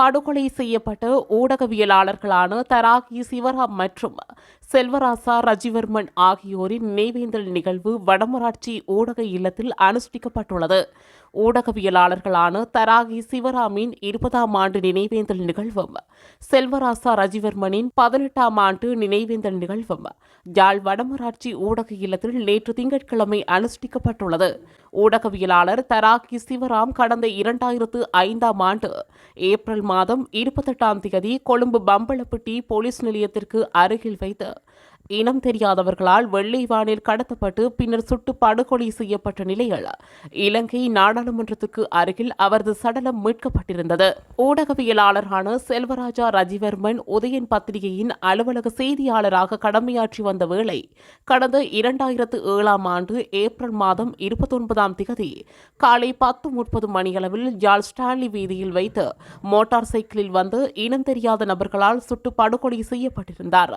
படுகொலை செய்யப்பட்ட ஊடகவியலாளர்களான தராகி சிவராம் மற்றும் செல்வராசா ரஜிவர்மன் ஆகியோரின் நினைவேந்தல் நிகழ்வு வடமராட்சி ஊடக இல்லத்தில் அனுஷ்டிக்கப்பட்டுள்ளது. ஊடகவியலாளர்களான தராகி சிவராமின் இருபதாம் ஆண்டு நினைவேந்தல் நிகழ்வும் செல்வராசா ரஜிவர்மனின் பதினெட்டாம் ஆண்டு நினைவேந்தல் நிகழ்வும் யாழ் வடமராட்சி ஊடக இல்லத்தில் நேற்று திங்கட்கிழமை அனுஷ்டிக்கப்பட்டுள்ளது. ஊடகவியலாளர் தராகி சிவராம் கடந்த இரண்டாயிரத்து ஐந்தாம் ஆண்டு ஏப்ரல் மாதம் இருபத்தெட்டாம் தேதி கொழும்பு பம்பளப்பட்டி போலீஸ் நிலையத்திற்கு அருகில் வைத்து இனம் தெரியாதவர்களால் வெள்ளை வானில் கடத்தப்பட்டு பின்னர் சுட்டு படுகொலை செய்யப்பட்ட நிலையில் இலங்கை நாடாளுமன்றத்துக்கு அருகில் அவரது சடலம் மீட்கப்பட்டிருந்தது. ஊடகவியலாளரான செல்வராஜா ரஜிவர்மன் உதயன் பத்திரிகையின் அலுவலக செய்தியாளராக கடமையாற்றி வந்த வேளை கடந்த இரண்டாயிரத்து ஏழாம் ஆண்டு ஏப்ரல் மாதம் இருபத்தொன்பதாம் திகதி காலை பத்து முப்பது மணியளவில் யாழ் ஸ்டான்லி வீதியில் வைத்து மோட்டார் சைக்கிளில் வந்து இனம் தெரியாத நபர்களால் சுட்டு படுகொலை செய்யப்பட்டிருந்தார்.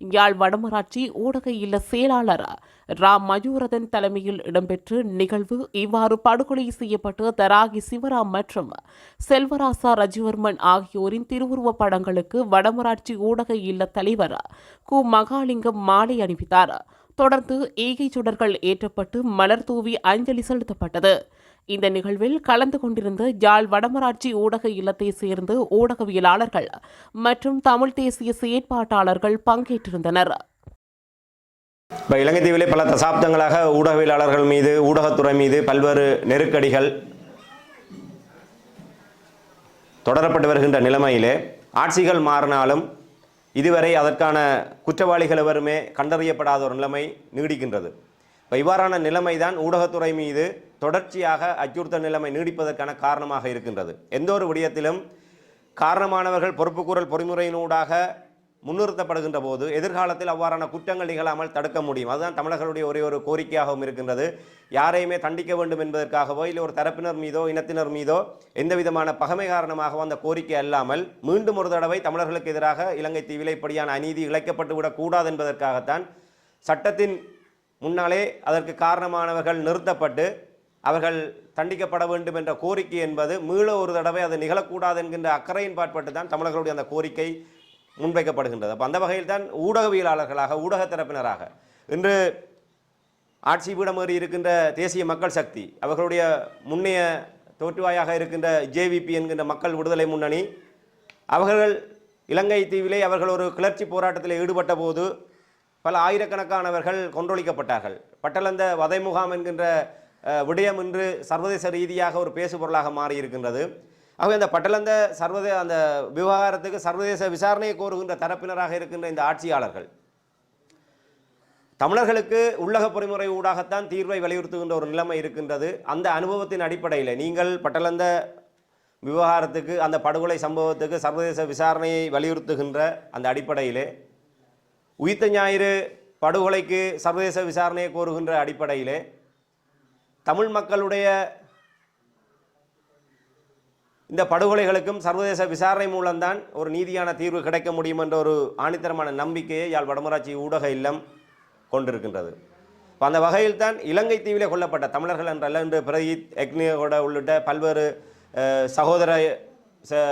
யாழ் மாநகராட்சி ஊடக இல்ல செயலாளர் ரா மயூரதன் தலைமையில் இடம்பெற்ற நிகழ்வு இவ்வாறு படுகொலை செய்யப்பட்ட தராகி சிவராம் மற்றும் செல்வராசா ரஜிவர்மன் ஆகியோரின் திருவுருவப் படங்களுக்கு வடமராட்சி ஊடக இல்ல தலைவர் கு. மகாலிங்கம் மாலை அணிவித்தார். தொடர்ந்து ஈகை சுடர்கள் ஏற்றப்பட்டு மலர் தூவி அஞ்சலி செலுத்தப்பட்டது. இந்த நிகழ்வில் கலந்து கொண்டிருந்த யாழ் வடமராட்சி ஊடக இல்லத்தை சேர்ந்து ஊடகவியலாளர்கள் மற்றும் தமிழ் தேசிய செயற்பாட்டாளர்கள் பங்கேற்றிருந்தனர். இப்போ இலங்கை தீவிலே பல தசாப்தங்களாக ஊடகவியலாளர்கள் மீது ஊடகத்துறை மீது பல்வேறு நெருக்கடிகள் தொடரப்பட்டு வருகின்ற நிலைமையிலே ஆட்சிகள் மாறினாலும் இதுவரை அதற்கான குற்றவாளிகள் எவருமே கண்டறியப்படாத ஒரு நிலைமை நீடிக்கின்றது. இப்போ இவ்வாறான நிலைமை தான் ஊடகத்துறை மீது தொடர்ச்சியாக அச்சுறுத்தல் நிலைமை நீடிப்பதற்கான காரணமாக இருக்கின்றது. எந்த ஒரு விடயத்திலும் காரணமானவர்கள் பொறுப்புக்கூறல் பொறிமுறையினூடாக முன்னிறுத்தப்படுகின்ற போது எதிர்காலத்தில் அவ்வாறான குற்றங்கள் நிகழாமல் தடுக்க முடியும். அதுதான் தமிழர்களுடைய ஒரே ஒரு கோரிக்கையாகவும் இருக்கின்றது. யாரையுமே தண்டிக்க வேண்டும் என்பதற்காகவோ இல்லை ஒரு தரப்பினர் மீதோ இனத்தினர் மீதோ எந்த விதமான பகமை காரணமாகவோ அந்த கோரிக்கை அல்லாமல் மீண்டும் ஒரு தடவை தமிழர்களுக்கு எதிராக இலங்கை தீவில் இப்படியான அநீதி இழைக்கப்பட்டு விடக்கூடாது என்பதற்காகத்தான் சட்டத்தின் முன்னாலே அதற்கு காரணமானவர்கள் நிறுத்தப்பட்டு அவர்கள் தண்டிக்கப்பட வேண்டும் என்ற கோரிக்கை என்பது மீள ஒரு தடவை அது நிகழக்கூடாது என்கின்ற அக்கறையின் பாட்பட்டு தான் தமிழர்களுடைய அந்த கோரிக்கை முன்வைக்கப்படுகின்றது. அப்போ அந்த வகையில் தான் ஊடகவியலாளர்களாக ஊடக தரப்பினராக இன்று ஆட்சி பீடமேறி இருக்கின்ற தேசிய மக்கள் சக்தி அவர்களுடைய முன்னைய தோற்றுவாயாக இருக்கின்ற ஜேவிபி என்கின்ற மக்கள் விடுதலை முன்னணி அவர்கள் இலங்கை தீவிலே அவர்கள் ஒரு கிளர்ச்சி போராட்டத்தில் ஈடுபட்ட போது பல ஆயிரக்கணக்கானவர்கள் கொன்றொழிக்கப்பட்டார்கள். பட்டலந்த வதை முகாம் என்கின்ற விடயம் இன்று சர்வதேச ரீதியாக ஒரு பேசுபொருளாக மாறியிருக்கின்றது. மாறி இருக்கின்றது ஆகவே அந்த பட்டலந்த சர்வதே அந்த விவகாரத்துக்கு சர்வதேச விசாரணையை கோருகின்ற தரப்பினராக இருக்கின்ற இந்த ஆட்சியாளர்கள் தமிழர்களுக்கு உள்ளக பொறிமுறை ஊடாகத்தான் தீர்வை வலியுறுத்துகின்ற ஒரு நிலைமை இருக்கின்றது. அந்த அனுபவத்தின் அடிப்படையில் நீங்கள் பட்டலந்த விவகாரத்துக்கு அந்த படுகொலை சம்பவத்துக்கு சர்வதேச விசாரணையை வலியுறுத்துகின்ற அந்த அடிப்படையிலே உயிர்த்த ஞாயிறு படுகொலைக்கு சர்வதேச விசாரணையை கோருகின்ற அடிப்படையிலே தமிழ் மக்களுடைய இந்த படுகொலைகளுக்கும் சர்வதேச விசாரணை மூலம்தான் ஒரு நீதியான தீர்வு கிடைக்க முடியும் என்ற ஒரு ஆணித்தரமான நம்பிக்கையை யாழ் வடமராட்சி ஊடக இல்லம் கொண்டிருக்கின்றது. இப்போ அந்த வகையில் தான் இலங்கை தீவிலே கொல்லப்பட்ட தமிழர்கள் என்றல்ல என்று பிரதீத் எக்னியோட உள்ளிட்ட பல்வேறு சகோதர ச-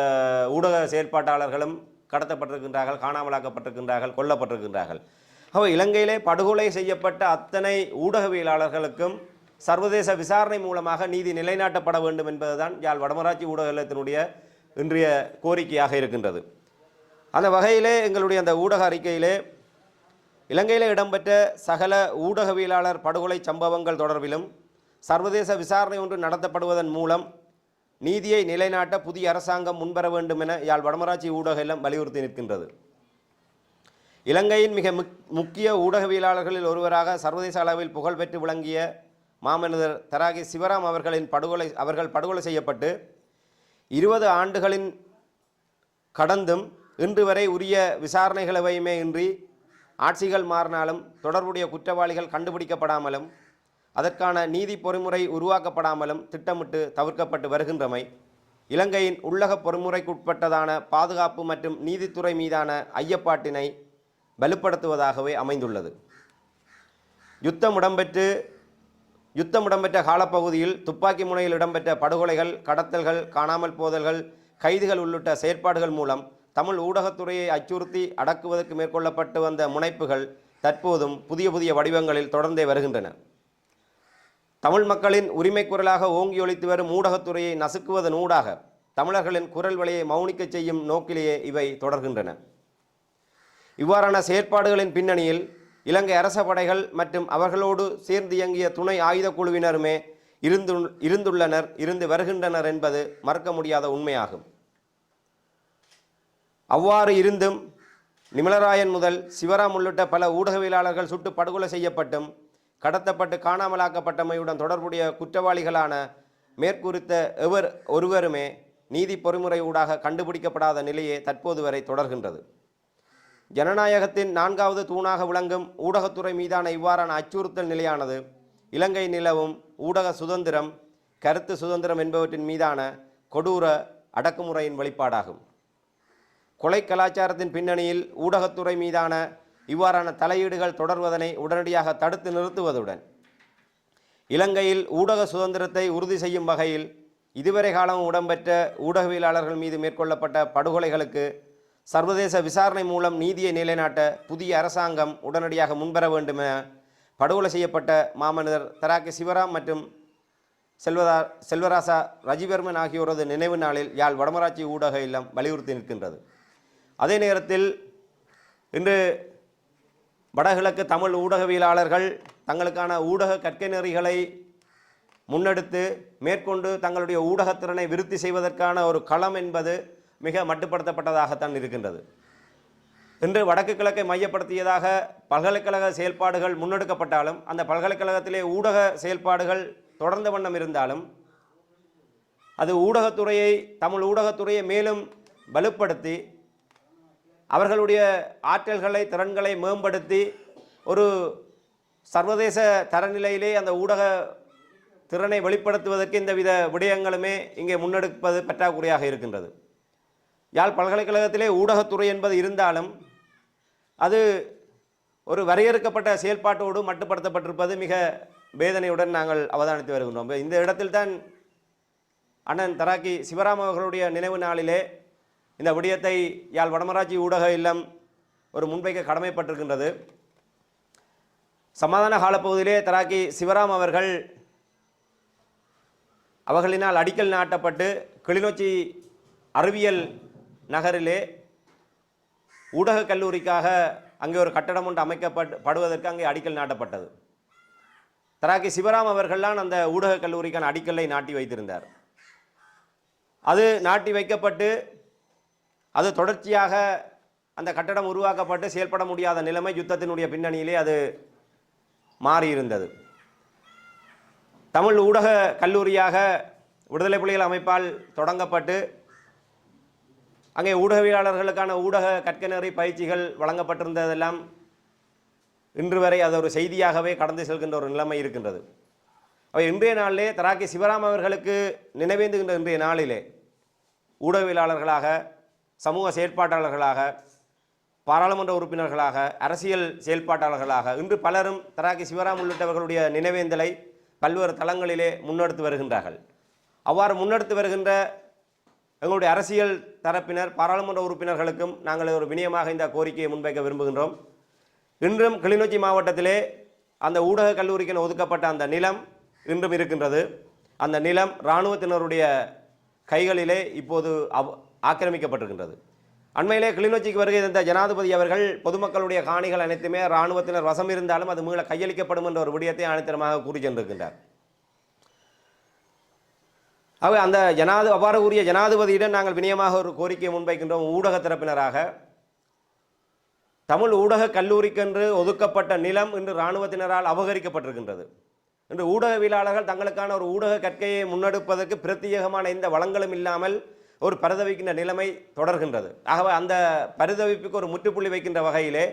ஊடக செயற்பாட்டாளர்களும் கடத்தப்பட்டிருக்கின்றார்கள் காணாமலாக்கப்பட்டிருக்கின்றார்கள் கொல்லப்பட்டிருக்கின்றார்கள். அப்போ இலங்கையிலே படுகொலை செய்யப்பட்ட அத்தனை ஊடகவியலாளர்களுக்கும் சர்வதேச விசாரணை மூலமாக நீதி நிலைநாட்டப்பட வேண்டும் என்பதுதான் யாழ் வடமராட்சி ஊடகத்தினுடைய இன்றைய கோரிக்கையாக இருக்கின்றது. அந்த வகையிலே எங்களுடைய அந்த ஊடக அறிக்கையிலே இலங்கையில் இடம்பெற்ற சகல ஊடகவியலாளர் படுகொலை சம்பவங்கள் தொடர்பிலும் சர்வதேச விசாரணை ஒன்று நடத்தப்படுவதன் மூலம் நீதியை நிலைநாட்ட புதிய அரசாங்கம் முன்வர வேண்டும் என யாழ் வடமராட்சி ஊடக இல்லம் வலியுறுத்தி நிற்கின்றது. இலங்கையின் மிக முக்கிய ஊடகவியலாளர்களில் ஒருவராக சர்வதேச அளவில் புகழ்பெற்று விளங்கிய மாமனிதர் தராகி சிவராம் அவர்களின் படுகொலை அவர்கள் படுகொலை செய்யப்பட்டு இருபது ஆண்டுகளின் கடந்தும் இன்று வரை உரிய விசாரணைகளவையுமே இன்றி ஆட்சிகள் மாறினாலும் தொடர்புடைய குற்றவாளிகள் கண்டுபிடிக்கப்படாமலும் அதற்கான நீதி பொறிமுறை உருவாக்கப்படாமலும் திட்டமிட்டு தவிர்க்கப்பட்டு வருகின்றமை இலங்கையின் உள்ளக பொறிமுறைக்குட்பட்டதான பாதுகாப்பு மற்றும் நீதித்துறை மீதான ஐயப்பாட்டினை வலுப்படுத்துவதாகவே அமைந்துள்ளது. யுத்தம் இடம்பெற்று யுத்தம் இடம்பெற்ற காலப்பகுதியில் துப்பாக்கி முனையில் இடம்பெற்ற படுகொலைகள் கடத்தல்கள் காணாமல் போதல்கள் கைதுகள் உள்ளிட்ட செயற்பாடுகள் மூலம் தமிழ் ஊடகத்துறையை அச்சுறுத்தி அடக்குவதற்கு மேற்கொள்ளப்பட்டு வந்த முனைப்புகள் தற்போதும் புதிய புதிய வடிவங்களில் தொடர்ந்தே வருகின்றன. தமிழ் மக்களின் உரிமை குரலாக ஓங்கி ஒழித்து வரும் ஊடகத்துறையை நசுக்குவதன் ஊடாக தமிழர்களின் குரல் வழியை மௌனிக்கச் செய்யும் நோக்கிலேயே இவை தொடர்கின்றன. இவ்வாறான செயற்பாடுகளின் பின்னணியில் இலங்கை அரச படைகள் மற்றும் அவர்களோடு சேர்ந்து இயங்கிய துணை ஆயுத குழுவினருமே இருந்து இருந்துள்ளனர் இருந்து வருகின்றனர் என்பது மறக்க முடியாத உண்மையாகும். அவ்வாறு இருந்தும் நிமலராயன் முதல் சிவராம் உள்ளிட்ட பல ஊடகவியலாளர்கள் சுட்டு படுகொலை செய்யப்பட்டும் கடத்தப்பட்டு காணாமலாக்கப்பட்டமையுடன் தொடர்புடைய குற்றவாளிகளான மேற்குறித்த எவர் ஒருவருமே நீதி பொறிமுறை ஊடாக கண்டுபிடிக்கப்படாத நிலையே தற்போது வரை தொடர்கின்றது. ஜனநாயகத்தின் நான்காவது தூணாக விளங்கும் ஊடகத்துறை மீதான இவ்வாறான அச்சுறுத்தல் நிலையானது இலங்கை நிலவும் ஊடக சுதந்திரம் கருத்து சுதந்திரம் என்பவற்றின் மீதான கொடூர அடக்குமுறையின் வெளிப்பாடாகும். கொலை கலாச்சாரத்தின் பின்னணியில் ஊடகத்துறை மீதான இவ்வாறான தலையீடுகள் தொடர்வதனை உடனடியாக தடுத்து நிறுத்துவதுடன் இலங்கையில் ஊடக சுதந்திரத்தை உறுதி செய்யும் வகையில் இதுவரை காலம் இடம்பெற்ற ஊடகவியலாளர்கள் மீது மேற்கொள்ளப்பட்ட படுகொலைகளுக்கு சர்வதேச விசாரணை மூலம் நீதியை நிலைநாட்ட புதிய அரசாங்கம் உடனடியாக முன்வர வேண்டும் என படுகொலை செய்யப்பட்ட மாமனிதர் தராக்கி சிவராம் மற்றும் செல்வதா செல்வராசா ரஜிவர்மன் ஆகியோரது நினைவு நாளில் யாழ் வடமராட்சி ஊடக இல்லம் வலியுறுத்தி நிற்கின்றது. அதே நேரத்தில் இன்று வடகிழக்கு தமிழ் ஊடகவியலாளர்கள் தங்களுக்கான ஊடக கற்கை நெறிகளை முன்னெடுத்து மேற்கொண்டு தங்களுடைய ஊடகத்திறனை விருத்தி செய்வதற்கான ஒரு களம் என்பது மிக மட்டுப்படுத்தப்பட்டதாகத்தான் இருக்கின்றது. இன்று வடக்கு கிழக்கை மையப்படுத்தியதாக பல்கலைக்கழக செயல்பாடுகள் முன்னெடுக்கப்பட்டாலும் அந்த பல்கலைக்கழகத்திலே ஊடக செயல்பாடுகள் தொடர்ந்த வண்ணம் இருந்தாலும் அது ஊடகத்துறையை தமிழ் ஊடகத்துறையை மேலும் வலுப்படுத்தி அவர்களுடைய ஆற்றல்களை திறன்களை மேம்படுத்தி ஒரு சர்வதேச தரநிலையிலே அந்த ஊடக திறனை வெளிப்படுத்துவதற்கு இந்தவித விடயங்களுமே இங்கே முன்னெடுப்பது பற்றாக்குறையாக இருக்கின்றது. யாழ் பல்கலைக்கழகத்திலே ஊடகத்துறை என்பது இருந்தாலும் அது ஒரு வரையறுக்கப்பட்ட செயல்பாட்டோடு மட்டுப்படுத்தப்பட்டிருப்பது மிக வேதனையுடன் நாங்கள் அவதானித்து வருகின்றோம். இந்த இடத்தில்தான் அண்ணன் தராக்கி சிவராம் அவர்களுடைய நினைவு நாளிலே இந்த விடயத்தை யாழ் வடமராட்சி ஊடக இல்லம் ஒரு முன்வைக்க கடமைப்பட்டிருக்கின்றது. சமாதான காலப்பகுதியிலே தராக்கி சிவராம் அவர்கள் அவர்களினால் அடிக்கல் நாட்டப்பட்டு கிளிநொச்சி அறிவியல் நகரிலே ஊடகக் கல்லூரிக்காக அங்கே ஒரு கட்டடம் ஒன்று அமைக்கப்பட்டு படுவதற்கு அங்கே அடிக்கல் நாட்டப்பட்டது. தராக்கி சிவராம் அவர்கள்லாம் அந்த ஊடகக் கல்லூரிக்கான அடிக்கல்லை நாட்டி வைத்திருந்தார். அது நாட்டி வைக்கப்பட்டு அது தொடர்ச்சியாக அந்த கட்டடம் உருவாக்கப்பட்டு செயல்பட முடியாத நிலைமை யுத்தத்தினுடைய பின்னணியிலே அது மாறியிருந்தது. தமிழ் ஊடக கல்லூரியாக விடுதலை புலிகள் அமைப்பால் தொடங்கப்பட்டு அங்கே ஊடகவியலாளர்களுக்கான ஊடக கற்கனறி பயிற்சிகள் வழங்கப்பட்டிருந்ததெல்லாம் இன்று வரை அது ஒரு செய்தியாகவே கடந்து செல்கின்ற ஒரு நிலைமை இருக்கின்றது. அவை இன்றைய நாளிலே தராக்கி சிவராம் அவர்களுக்கு நினைவேந்துகின்ற இன்றைய நாளிலே ஊடகவியலாளர்களாக சமூக செயற்பாட்டாளர்களாக பாராளுமன்ற உறுப்பினர்களாக அரசியல் செயல்பாட்டாளர்களாக இன்று பலரும் தராக்கி சிவராம் உள்ளிட்டவர்களுடைய நினைவேந்தலை பல்வேறு தளங்களிலே முன்னெடுத்து வருகின்றார்கள். அவ்வாறு முன்னெடுத்து வருகின்ற எங்களுடைய அரசியல் தரப்பினர் பாராளுமன்ற உறுப்பினர்களுக்கும் நாங்கள் ஒரு வினயமாக இந்த கோரிக்கையை முன்வைக்க விரும்புகின்றோம். இன்றும் கிளிநொச்சி மாவட்டத்திலே அந்த ஊடக கல்லூரிக்கென ஒதுக்கப்பட்ட அந்த நிலம் இன்றும் இருக்கின்றது. அந்த நிலம் இராணுவத்தினருடைய கைகளிலே இப்போது அவ் ஆக்கிரமிக்கப்பட்டிருக்கின்றது. அண்மையிலே கிளிநொச்சிக்கு வருகை தந்த ஜனாதிபதி அவர்கள் பொதுமக்களுடைய காணிகள் அனைத்துமே இராணுவத்தினர் வசம் இருந்தாலும் அது மீள கையளிக்கப்படும் என்ற ஒரு விடயத்தை அனைத்தனமாக கூறி சென்றிருக்கின்றார். ஆக அந்த ஜனாது அவ்வாறு கூறிய ஜனாதிபதியிடம் நாங்கள் வினயமாக ஒரு கோரிக்கையை முன்வைக்கின்றோம் ஊடக தரப்பினராக. தமிழ் ஊடக கல்லூரிக்கென்று ஒதுக்கப்பட்ட நிலம் இன்று இராணுவத்தினரால் அபகரிக்கப்பட்டிருக்கின்றது. இன்று ஊடகவியலாளர்கள் தங்களுக்கான ஒரு ஊடக கற்கையை முன்னெடுப்பதற்கு பிரத்யேகமான எந்த வளங்களும் இல்லாமல் ஒரு பரிதவிக்கின்ற நிலைமை தொடர்கின்றது. ஆகவே அந்த பரிதவிப்புக்கு ஒரு முற்றுப்புள்ளி வைக்கின்ற வகையிலே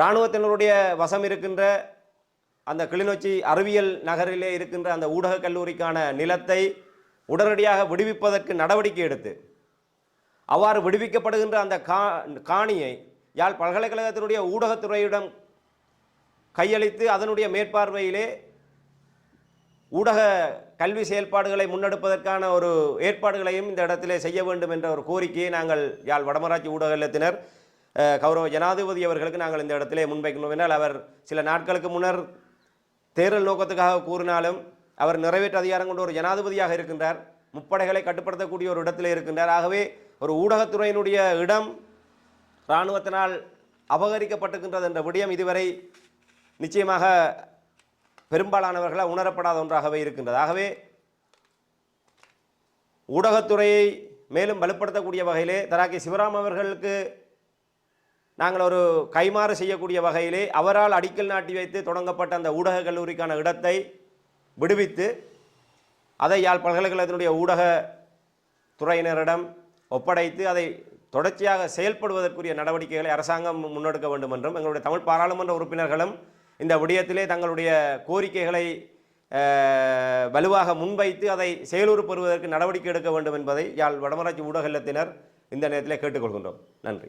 இராணுவத்தினருடைய வசம் இருக்கின்ற அந்த கிளிநொச்சி அறிவியல் நகரிலே இருக்கின்ற அந்த ஊடக கல்லூரிக்கான நிலத்தை உடனடியாக விடுவிப்பதற்கு நடவடிக்கை எடுத்து அவ்வாறு விடுவிக்கப்படுகின்ற அந்த கா காணியை யாழ் பல்கலைக்கழகத்தினுடைய ஊடகத்துறையிடம் கையளித்து அதனுடைய மேற்பார்வையிலே ஊடக கல்வி செயல்பாடுகளை முன்னெடுப்பதற்கான ஒரு ஏற்பாடுகளையும் இந்த இடத்திலே செய்ய வேண்டும் என்ற ஒரு கோரிக்கையை நாங்கள் யாழ் வடமராட்சி ஊடக இல்லத்தினர் கௌரவ ஜனாதிபதி அவர்களுக்கு நாங்கள் இந்த இடத்திலே முன்வைக்கணும். என்றால் அவர் சில நாட்களுக்கு முன்னர் தேர்தல் நோக்கத்துக்காக கூறினாலும் அவர் நிறைவேற்று அதிகாரம் கொண்ட ஒரு ஜனாதிபதியாக இருக்கின்றார். முப்படைகளை கட்டுப்படுத்தக்கூடிய ஒரு இடத்திலே இருக்கின்றார். ஆகவே ஒரு ஊடகத்துறையினுடைய இடம் இராணுவத்தினால் அபகரிக்கப்பட்டிருக்கின்றது என்ற விடயம் இதுவரை நிச்சயமாக பெரும்பாலானவர்களால் உணரப்படாத ஒன்றாகவே இருக்கின்றது. ஆகவே ஊடகத்துறையை மேலும் வலுப்படுத்தக்கூடிய வகையிலே தராக்கி சிவராம் அவர்களுக்கு நாங்கள் ஒரு கைமாறு செய்யக்கூடிய வகையிலே அவரால் அடிக்கல் நாட்டி வைத்து தொடங்கப்பட்ட அந்த ஊடக கல்லூரிக்கான இடத்தை விடுவித்து அதை யாழ் பல்கலைக்கழகத்தினுடைய ஊடக துறையினரிடம் ஒப்படைத்து அதை தொடர்ச்சியாக செயல்படுவதற்குரிய நடவடிக்கைகளை அரசாங்கம் முன்னெடுக்க வேண்டும் என்றும் எங்களுடைய தமிழ் பாராளுமன்ற உறுப்பினர்களும் இந்த விடயத்திலே தங்களுடைய கோரிக்கைகளை வலுவாக முன்வைத்து அதை செயலூர் பெறுவதற்கு நடவடிக்கை எடுக்க வேண்டும் என்பதை யாழ் வடமராட்சி ஊடக இல்லத்தினர் இந்த நேரத்தில் கேட்டுக்கொள்கின்றோம். நன்றி.